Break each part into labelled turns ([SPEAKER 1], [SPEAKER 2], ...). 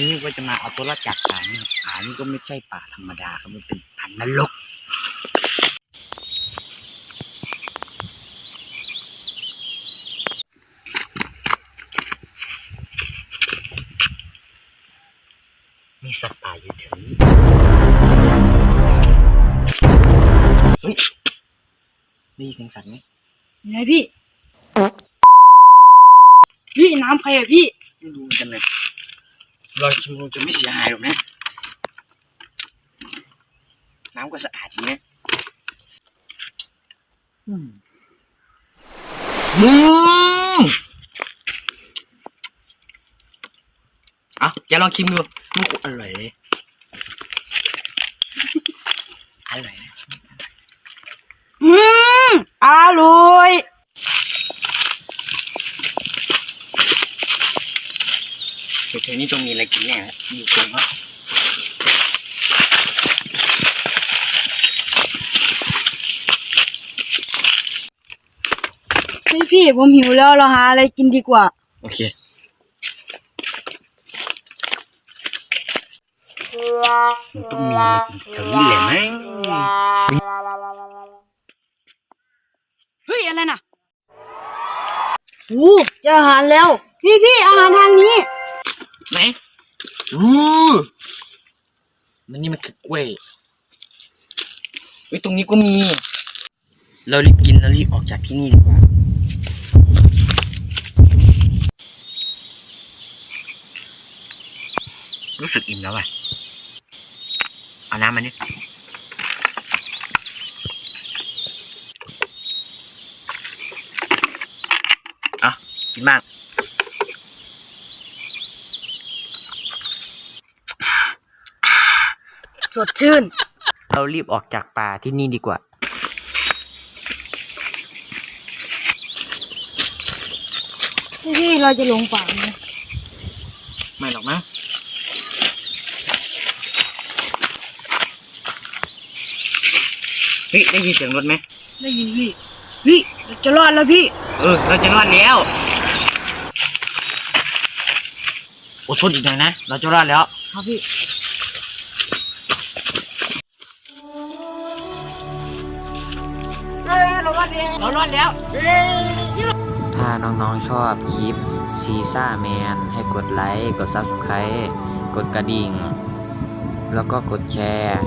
[SPEAKER 1] นี้ว่าจะมาเอาตัวรอดจากป่านี่ป่านี่ก็ไม่ใช่ป่าธรรมดาครับมันเป็นป่านรกมีสัตว์ป่าอยู่แถวนี้เฮ้ยได้ยินเสียงสัตว์ไหม
[SPEAKER 2] ยังไงพี่ พี่น้ำใครอะพี่
[SPEAKER 1] ไม่รู้เหมือนกันเลย รอยชิมคงจะไม่เสียหายหรอกนะ น้ำก็สะอาดจริงนะอืมอืมเอาจะลองชิมดูมันก็อร่อยเลย อร่อยนะ
[SPEAKER 2] อืมอร่อย
[SPEAKER 1] เดี๋ยวเธอนี่ต้องมีอะไรกินแน่เลยอยู่ตรงว่า
[SPEAKER 2] เฮ้ยพี่ผมหิวแล้วเราหาอะไรกินดีกว่า
[SPEAKER 1] โอเคมันต้องมีอะไรกินแถวนี้แหละมั้ง
[SPEAKER 2] เฮ้ย อะไรน่ะโอ้เจออาหารแล้ว พี่พี่อาหารทางนี้
[SPEAKER 1] ไหนอู้มันนี่มันคือกล้วยเฮ้ยตรงนี้ก็มี เรารีบกินแล้วรีบออกจากที่นี่ดีกว่า รู้สึกอิ่มแล้วอะ เอาน้ำมานี่เอากินบ้าง
[SPEAKER 2] สดชื่น
[SPEAKER 1] เรารีบออกจากป่าที่นี่ดีกว่า
[SPEAKER 2] พี่พี่เราจะหลงป่าไหม
[SPEAKER 1] ไม่หรอกมั้งเฮ้ยได้ยินเสียงรถไหม
[SPEAKER 2] ได้ยินพี่พี่เราจะรอดแล้วพี่
[SPEAKER 1] เออ เราจะรอดแล้วอดทนอีกหน่อยนะ เราจะรอดแล้ว
[SPEAKER 2] ครับพี่
[SPEAKER 1] เรารอดแล้ว
[SPEAKER 3] ถ้าน้องๆชอบคลิปซีซ่าแมนให้กดไลค์กด Subscribe กดกระดิ่ง แล้วก็กดแชร์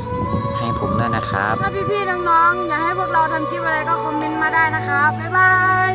[SPEAKER 3] ให้ผมด้วยนะครับ
[SPEAKER 2] ถ้าพี่พี่ๆน้องๆอยากให้พวกเราทำคลิปอะไรก็คอมเมนต์มาได้นะครับ บ๊ายบาย